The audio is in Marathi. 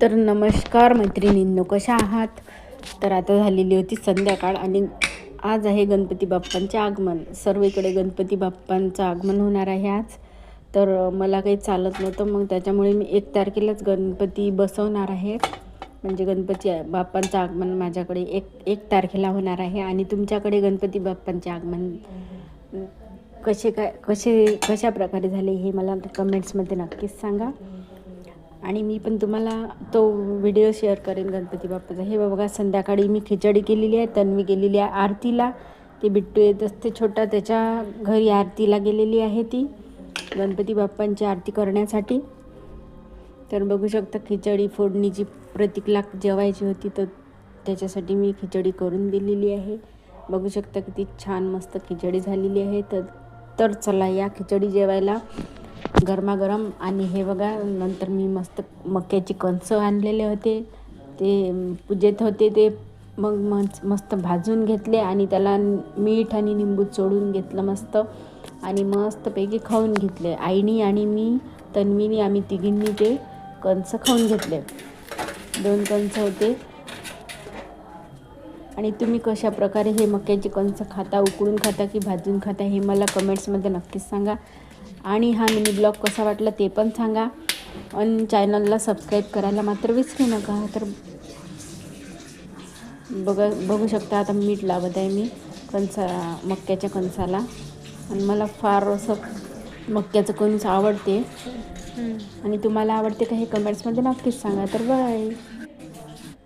तर नमस्कार मैत्रिणींनो कशा आहात? तर आता झालेली होती संध्याकाळ आणि आज आहे गणपती बाप्पांचे आगमन. सर्वीकडे गणपती बाप्पांचं आगमन होणार आहे आज. तर मला काही चालत नव्हतं मग त्याच्यामुळे मी एक तारखेलाच गणपती बसवणार आहे. म्हणजे गणपती बाप्पांचं आगमन माझ्याकडे एक एक तारखेला होणार आहे. आणि तुमच्याकडे गणपती बाप्पांचे आगमन कसे काय कसे कशा प्रकारे झाले हे मला कमेंट्समध्ये नक्कीच सांगा. आणि मी पण तुम्हाला तो व्हिडिओ शेअर करेन गणपती बाप्पाचा. हे बघा संध्याकाळी मी खिचडी केलेली आहे तन्वी गेलेली आहे आरतीला. ते बिट्टू येत असते छोटा त्याच्या घरी आरतीला गेलेली आहे ती गणपती बाप्पांची आरती करण्यासाठी. तर बघू शकता खिचडी फोडणीची प्रतीकला जेवायची होती तर त्याच्यासाठी मी खिचडी करून दिलेली आहे. बघू शकता किती छान मस्त खिचडी झालेली आहे. तर तर चला या खिचडी जेवायला. गरमागरम आणि हे बघा नंतर मी मस्त मक्याची कणसं आणलेले होते. ते पूजेत होते ते. मग मस्त मस्त भाजून घेतले आणि त्याला मीठ आणि निंबू चोळून घेतलं मस्त. आणि मस्तपैकी खाऊन घेतले. आईनी आणि मी तन्वीनी आम्ही तिघींनी ते कणसं खाऊन घेतले. दोन कणसं होते. आणि तुम्ही कशा प्रकारे हे मक्याचे कणसं खाता उकळून खाता की भाजून खाता हे मला कमेंट्समध्ये नक्कीच सांगा. आणि हा मिनी ब्लॉग कसा वाटला ते पण सांगा. आणि चॅनलला सबस्क्राईब करायला मात्र विसरू नका. तर बघा बघू शकता आता मीठ लावत आहे मी कणसा मक्याच्या कणसाला. आणि मला फार असं मक्याचं कणस आवडते. आणि तुम्हाला आवडते का हे कमेंट्समध्ये नक्कीच सांगा. तर बाय